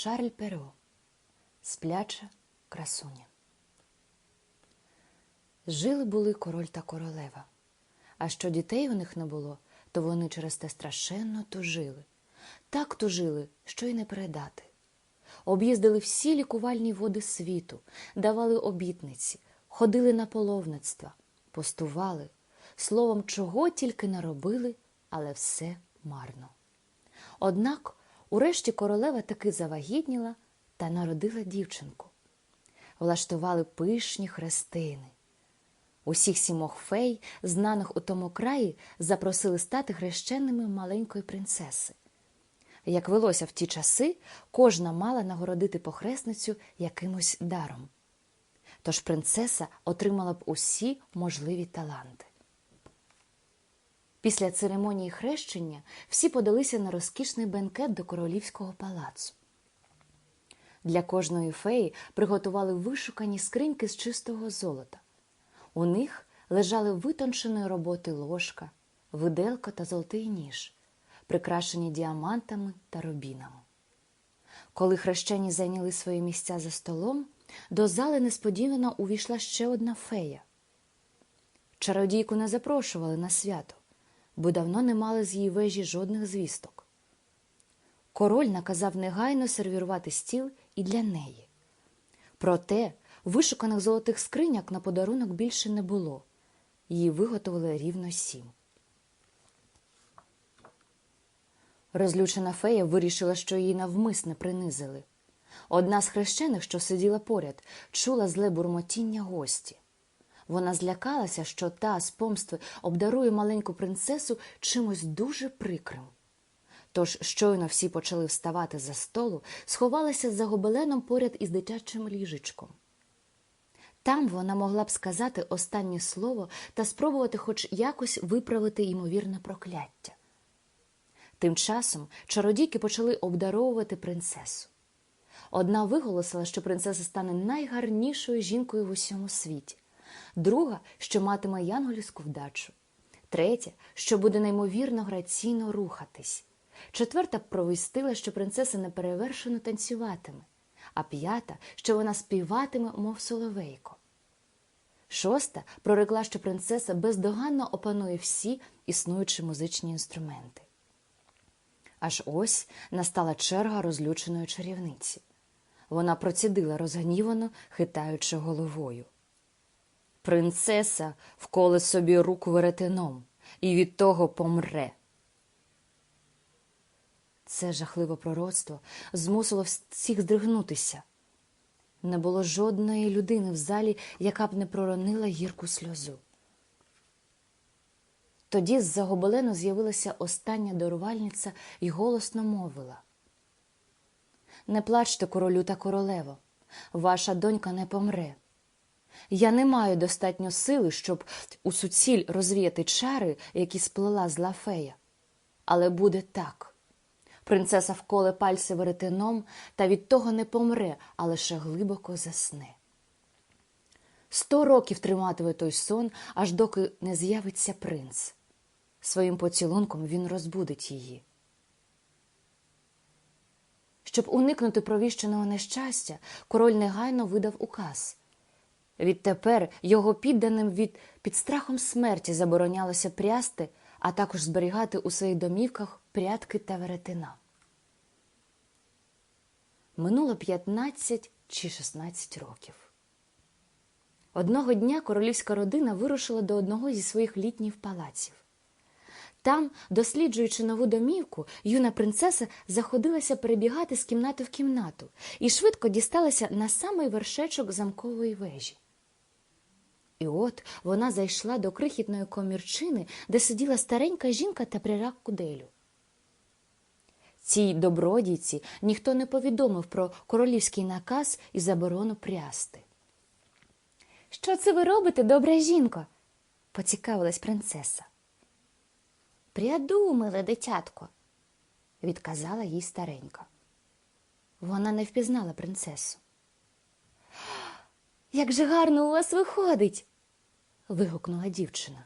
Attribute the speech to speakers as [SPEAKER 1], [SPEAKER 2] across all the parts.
[SPEAKER 1] Шарль Перо Спляча красуня. Жили були король та королева. А що дітей у них не було, то вони через те страшенно тужили. Так тужили, що й не передати. Об'їздили всі лікувальні води світу, давали обітниці, ходили на половництва, постували, словом, чого тільки не робили, але все марно. Однак, урешті королева таки завагітніла та народила дівчинку. Влаштували пишні хрестини. Усіх сімох фей, знаних у тому краї, запросили стати хрещеними маленької принцеси. Як велося в ті часи, кожна мала нагородити похресницю якимось даром. Тож принцеса отримала б усі можливі таланти. Після церемонії хрещення всі подалися на розкішний бенкет до королівського палацу. Для кожної феї приготували вишукані скриньки з чистого золота. У них лежали витонченої роботи ложка, виделка та золотий ніж, прикрашені діамантами та рубінами. Коли хрещені зайняли свої місця за столом, до зали несподівано увійшла ще одна фея. Чародійку не запрошували на свято, бо давно не мали з її вежі жодних звісток. Король наказав негайно сервірувати стіл і для неї. Проте вишуканих золотих скриняк на подарунок більше не було. Її виготовили рівно сім. Розлючена фея вирішила, що її навмисне принизили. Одна з хрещених, що сиділа поряд, чула зле бурмотіння гості. Вона злякалася, що та з помстви обдарує маленьку принцесу чимось дуже прикрим. Тож щойно всі почали вставати за столу, сховалася за гобеленом поряд із дитячим ліжечком. Там вона могла б сказати останнє слово та спробувати хоч якось виправити ймовірне прокляття. Тим часом чародійки почали обдаровувати принцесу. Одна виголосила, що принцеса стане найгарнішою жінкою в усьому світі, друга, що матиме янголівську вдачу, третя, що буде неймовірно граційно рухатись, четверта провістила, що принцеса неперевершено танцюватиме, а п'ята, що вона співатиме, мов соловейко. Шоста прорекла, що принцеса бездоганно опанує всі існуючі музичні інструменти. Аж ось настала черга розлюченої чарівниці. Вона процідила розгнівано, хитаючи головою. Принцеса вколе собі руку веретеном і від того помре. Це жахливе пророцтво змусило всіх здригнутися. Не було жодної людини в залі, яка б не проронила гірку сльозу. Тоді з-за гобелену з'явилася остання дарувальниця і голосно мовила: Не плачте, королю та королево, ваша донька не помре. Я не маю достатньо сили, щоб у суціль розвіяти чари, які сплела зла фея. Але буде так. Принцеса вколе пальці веретеном та від того не помре, а лише глибоко засне. Сто років триматиме той сон, аж доки не з'явиться принц. Своїм поцілунком він розбудить її. Щоб уникнути провіщеного нещастя, король негайно видав указ. Відтепер його підданим від під страхом смерті заборонялося прясти, а також зберігати у своїх домівках прядки та веретена. Минуло 15 чи 16 років. Одного дня королівська родина вирушила до одного зі своїх літніх палаців. Там, досліджуючи нову домівку, юна принцеса заходилася перебігати з кімнати в кімнату і швидко дісталася на самий вершечок замкової вежі. І от вона зайшла до крихітної комірчини, де сиділа старенька жінка та прирак куделю. Цій добродійці ніхто не повідомив про королівський наказ і заборону прясти. Що це ви робите, добра жінко? поцікавилась принцеса. Пряду, миле дитятко, відказала їй старенька. Вона не впізнала принцесу. Як же гарно у вас виходить. Вигукнула дівчина.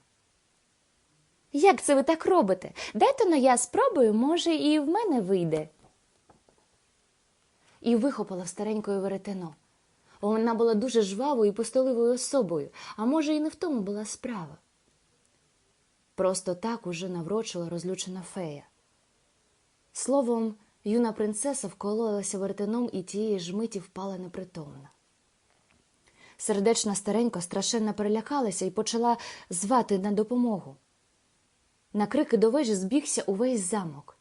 [SPEAKER 1] Як це ви так робите? Дайте но я спробую, може, і в мене вийде. і вихопила в старенької веретено. Вона була дуже жвавою і постойливою особою, а може, і не в тому була справа. Просто так уже наврочила розлючена фея. Словом, юна принцеса вкололася вертином і тієї ж миті впала непритомна. Сердечна старенька страшенно перелякалася і почала звати на допомогу. На крики до вежі збігся увесь замок.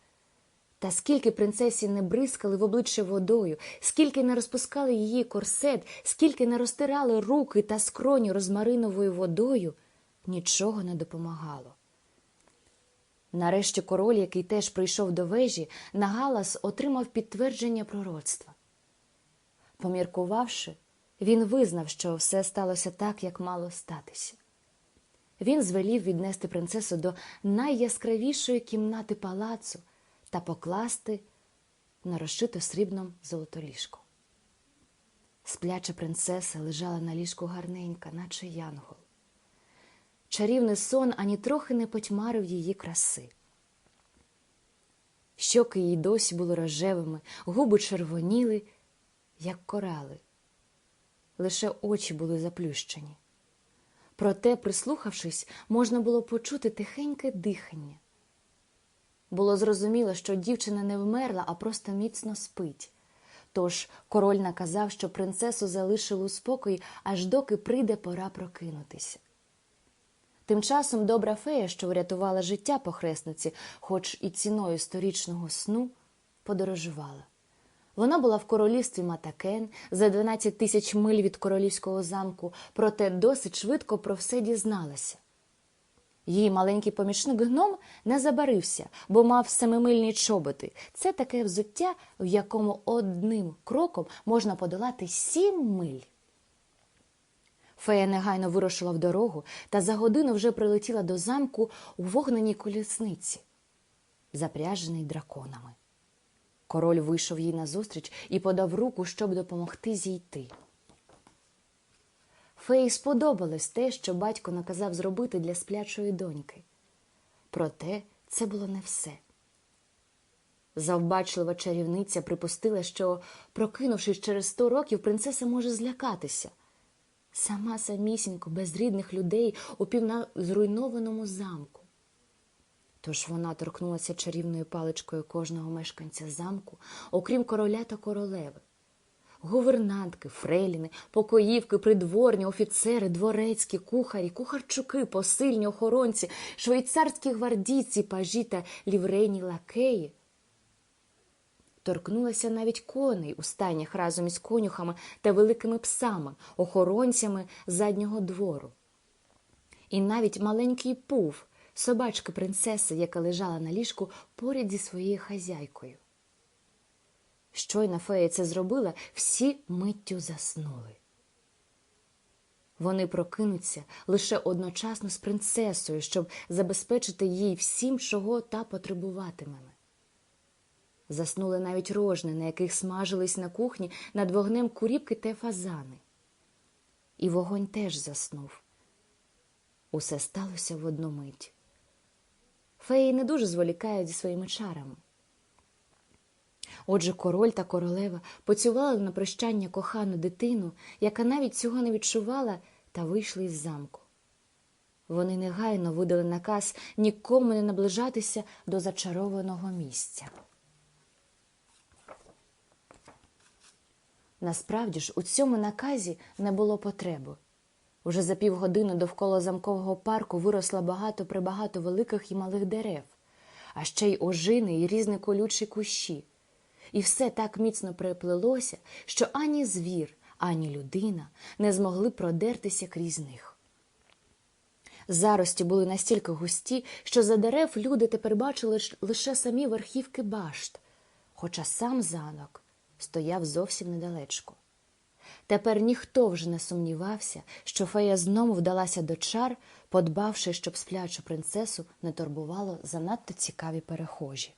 [SPEAKER 1] Та скільки принцесі не бризкали в обличчя водою, скільки не розпускали її корсет, скільки не розтирали руки та скроні розмариновою водою, нічого не допомагало. Нарешті король, який теж прийшов до вежі, на галас отримав підтвердження пророцтва. Поміркувавши, він визнав, що все сталося так, як мало статися. Він звелів віднести принцесу до найяскравішої кімнати палацу та покласти на розшито срібном золотоліжко. Спляча принцеса лежала на ліжку гарненька, наче янгол. Чарівний сон ані трохи не потьмарив її краси. Щоки її досі були рожевими, губи червоніли, як корали. Лише очі були заплющені. Проте, прислухавшись, можна було почути тихеньке дихання. Було зрозуміло, що дівчина не вмерла, а просто міцно спить. Тож король наказав, що принцесу залишили у спокої, аж доки прийде пора прокинутися. Тим часом добра фея, що врятувала життя похресниці, хоч і ціною сторічного сну, подорожувала. Вона була в королівстві Матакен за 12 тисяч миль від королівського замку, проте досить швидко про все дізналася. Її маленький помічник гном не забарився, бо мав семимильні чоботи. Це таке взуття, в якому одним кроком можна подолати сім миль. Фея негайно вирушила в дорогу та за годину вже прилетіла до замку у вогненій колісниці, запряженій драконами. Король вийшов їй назустріч і подав руку, щоб допомогти зійти. Феї сподобалось те, що батько наказав зробити для сплячої доньки. Проте це було не все. Завбачлива чарівниця припустила, що, прокинувшись через сто років, принцеса може злякатися. Сама самісінько, без рідних людей у півназруйнованому замку. Тож вона торкнулася чарівною паличкою кожного мешканця замку, окрім короля та королеви. Гувернантки, фрейліни, покоївки, придворні, офіцери, дворецькі, кухарі, кухарчуки, посильні охоронці, швейцарські гвардійці, пажі та ліврейні лакеї. Торкнулася навіть коней у стайнях разом із конюхами та великими псами, охоронцями заднього двору. І навіть маленький пув, собачка принцеси, яка лежала на ліжку поряд зі своєю хазяйкою. Щойно фея це зробила, всі миттю заснули. Вони прокинуться лише одночасно з принцесою, щоб забезпечити їй всім, чого та потребуватиме. Заснули навіть рожни, на яких смажились на кухні над вогнем куріпки та фазани. І вогонь теж заснув. Усе сталося в одну мить. Феї не дуже зволікають зі своїми чарами. Отже, король та королева поцювали на прощання кохану дитину, яка навіть цього не відчувала, та вийшли із замку. Вони негайно видали наказ нікому не наближатися до зачарованого місця. Насправді ж у цьому наказі не було потреби. Уже за півгодини довкола замкового парку виросло багато прибагато великих і малих дерев, а ще й ожини і різні колючі кущі. І все так міцно переплелося, що ані звір, ані людина не змогли продертися крізь них. Зарості були настільки густі, що за дерев люди тепер бачили лише самі верхівки башт, хоча сам замок стояв зовсім недалечко. Тепер ніхто вже не сумнівався, що фея знову вдалася до чар, подбавши, щоб сплячу принцесу не турбувало занадто цікаві перехожі.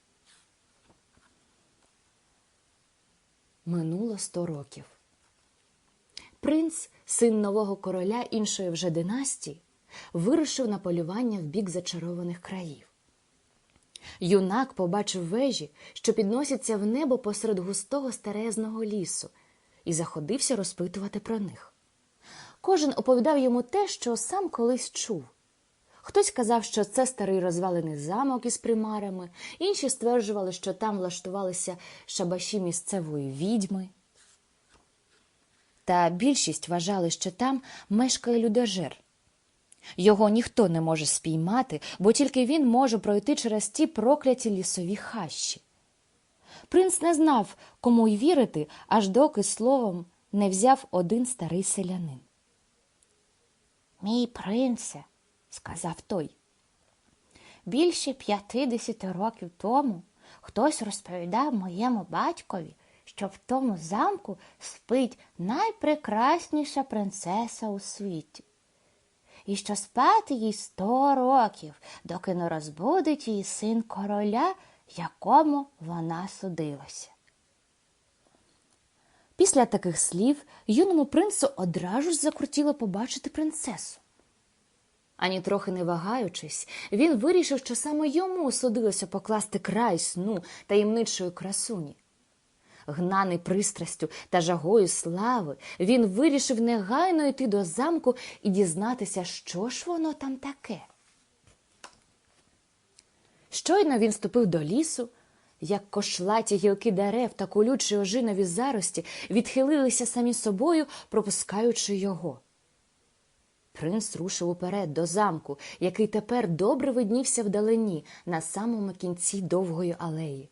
[SPEAKER 1] Минуло сто років. Принц, син нового короля іншої вже династії, вирушив на полювання в бік зачарованих країв. Юнак побачив вежі, що підносяться в небо посеред густого старезного лісу, і заходився розпитувати про них. Кожен оповідав йому те, що сам колись чув. Хтось казав, що це старий розвалений замок із примарами, інші стверджували, що там влаштувалися шабаші місцевої відьми. Та більшість вважали, що там мешкає людожер. Його ніхто не може спіймати, бо тільки він може пройти через ті прокляті лісові хащі. Принц не знав, кому й вірити, аж доки словом не взяв один старий селянин. Мій принце, сказав той, більше п'ятидесяти років тому хтось розповідав моєму батькові, що в тому замку спить найпрекрасніша принцеса у світі, і що спати їй сто років, доки не розбудить її син короля, якому вона судилася. Після таких слів юному принцу одразу ж закрутіло побачити принцесу. Ані трохи не вагаючись, він вирішив, що саме йому судилося покласти край сну таємничої красуні. Гнаний пристрастю та жагою слави, він вирішив негайно йти до замку і дізнатися, що ж воно там таке. Щойно він ступив до лісу, як кошлаті гілки дерев та колючі ожинові зарості відхилилися самі собою, пропускаючи його. Принц рушив уперед до замку, який тепер добре виднівся вдалині на самому кінці довгої алеї.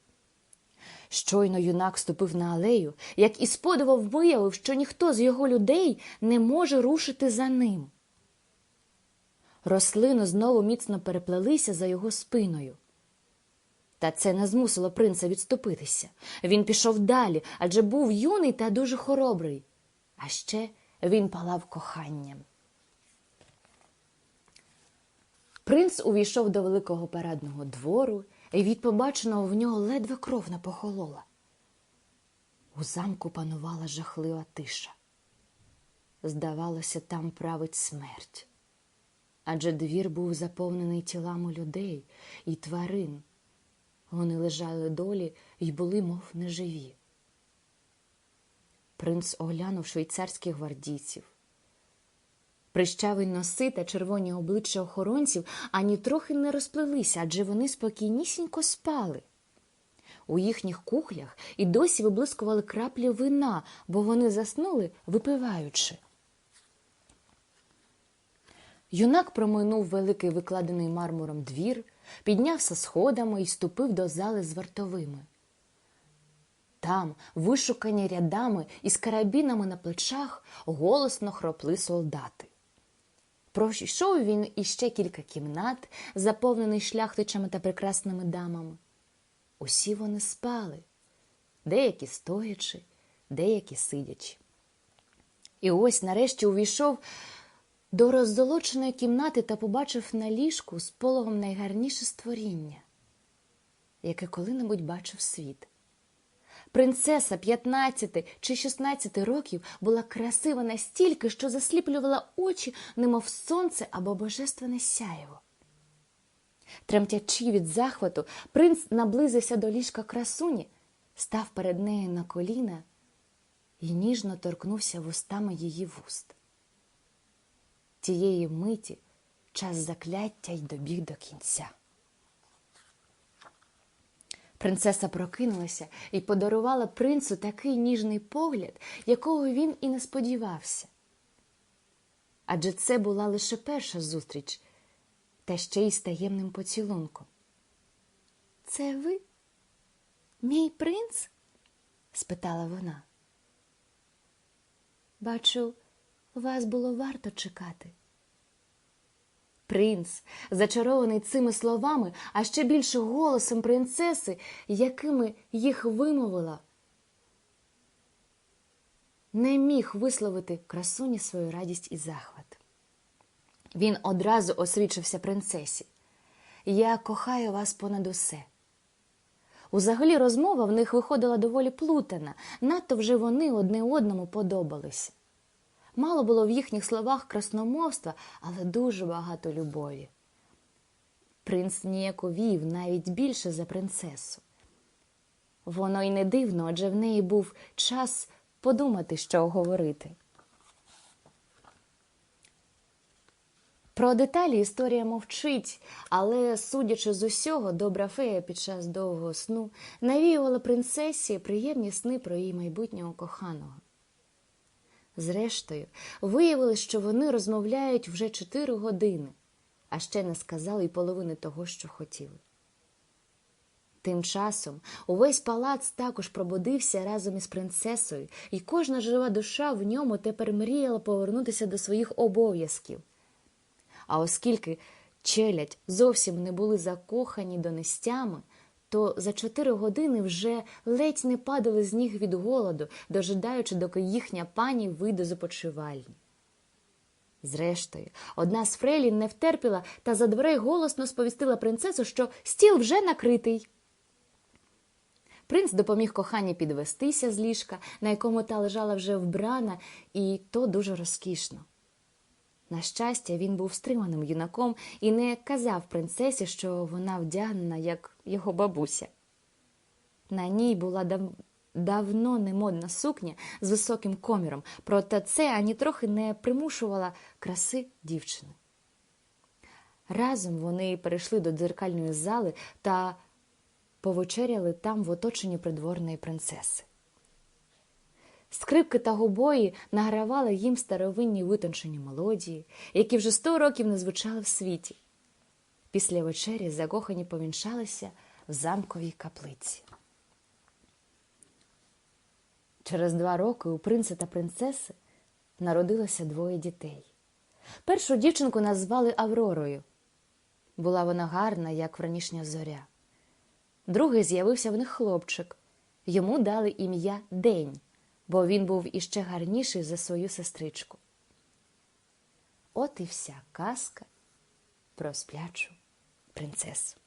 [SPEAKER 1] Щойно юнак ступив на алею, як із подивом виявив, що ніхто з його людей не може рушити за ним. Рослини знову міцно переплелися за його спиною. Та це не змусило принца відступитися. Він пішов далі, адже був юний та дуже хоробрий. А ще він палав коханням. Принц увійшов до великого парадного двору, і від побаченого в нього ледве кров не похолола. У замку панувала жахлива тиша. Здавалося, там править смерть. Адже двір був заповнений тілами людей і тварин. Вони лежали долі й були, мов неживі. Принц оглянув швейцарських гвардійців. Прищавий носи та червоні обличчя охоронців ані трохи не розплелися, адже вони спокійнісінько спали. У їхніх кухлях і досі виблискували краплі вина, бо вони заснули, випиваючи. Юнак проминув великий викладений мармуром двір, піднявся сходами і ступив до зали з вартовими. Там, вишукані рядами із карабінами на плечах, голосно хропли солдати. Пройшов він іще кілька кімнат, заповнений шляхтичами та прекрасними дамами. Усі вони спали, деякі стоячи, деякі сидячи. І ось нарешті увійшов до роззолоченої кімнати та побачив на ліжку з пологом найгарніше створіння, яке коли-небудь бачив світ. Принцеса 15 чи 16 років була красива настільки, що засліплювала очі, немов сонце або божественне сяєво. Тремтячи від захвату, принц наблизився до ліжка красуні, став перед нею на коліна і ніжно торкнувся вустами її вуст. Тієї миті час закляття й добіг до кінця. Принцеса прокинулася і подарувала принцу такий ніжний погляд, якого він і не сподівався. Адже це була лише перша зустріч, та ще й з таємним поцілунком. Це ви, мій принц? спитала вона. Бачу, вас було варто чекати. Принц, зачарований цими словами, а ще більше голосом принцеси, якими їх вимовила, не міг висловити красуні свою радість і захват. Він одразу освічився принцесі. Я кохаю вас понад усе. Узагалі розмова в них виходила доволі плутана, надто вже вони одне одному подобалися. Мало було в їхніх словах красномовства, але дуже багато любові. Принц ніяковів навіть більше за принцесу. Воно й не дивно, адже в неї був час подумати, що говорити. Про деталі історія мовчить, але, судячи з усього, добра фея під час довгого сну навіювала принцесі приємні сни про її майбутнього коханого. Зрештою, виявилось, що вони розмовляють вже чотири години, а ще не сказали й половини того, що хотіли. Тим часом увесь палац також пробудився разом із принцесою, і кожна жива душа в ньому тепер мріяла повернутися до своїх обов'язків. А оскільки челядь зовсім не були закохані донестями, то за чотири години вже ледь не падали з ніг від голоду, дожидаючи, доки їхня пані вийде з опочивальні. Зрештою, одна з фрейлін не втерпіла та за дверей голосно сповістила принцесу, що стіл вже накритий. Принц допоміг коханій підвестися з ліжка, на якому та лежала вже вбрана, і то дуже розкішно. На щастя, він був стриманим юнаком і не казав принцесі, що вона вдягнена, як його бабуся. На ній була дав... давно немодна сукня з високим коміром, проте це ані трохи не примушувала краси дівчини. Разом вони перейшли до дзеркальної зали та повечеряли там в оточенні придворної принцеси. Скрипки та гобої награвали їм старовинні витончені мелодії, які вже сто років не звучали в світі. Після вечері закохані повінчалися в замковій каплиці. Через два роки у принца та принцеси народилося двоє дітей. Першу дівчинку назвали Авророю. Була вона гарна, як вранішня зоря. Другий з'явився в них хлопчик. Йому дали ім'я День, бо він був іще гарніший за свою сестричку. От і вся казка про сплячу принцесу.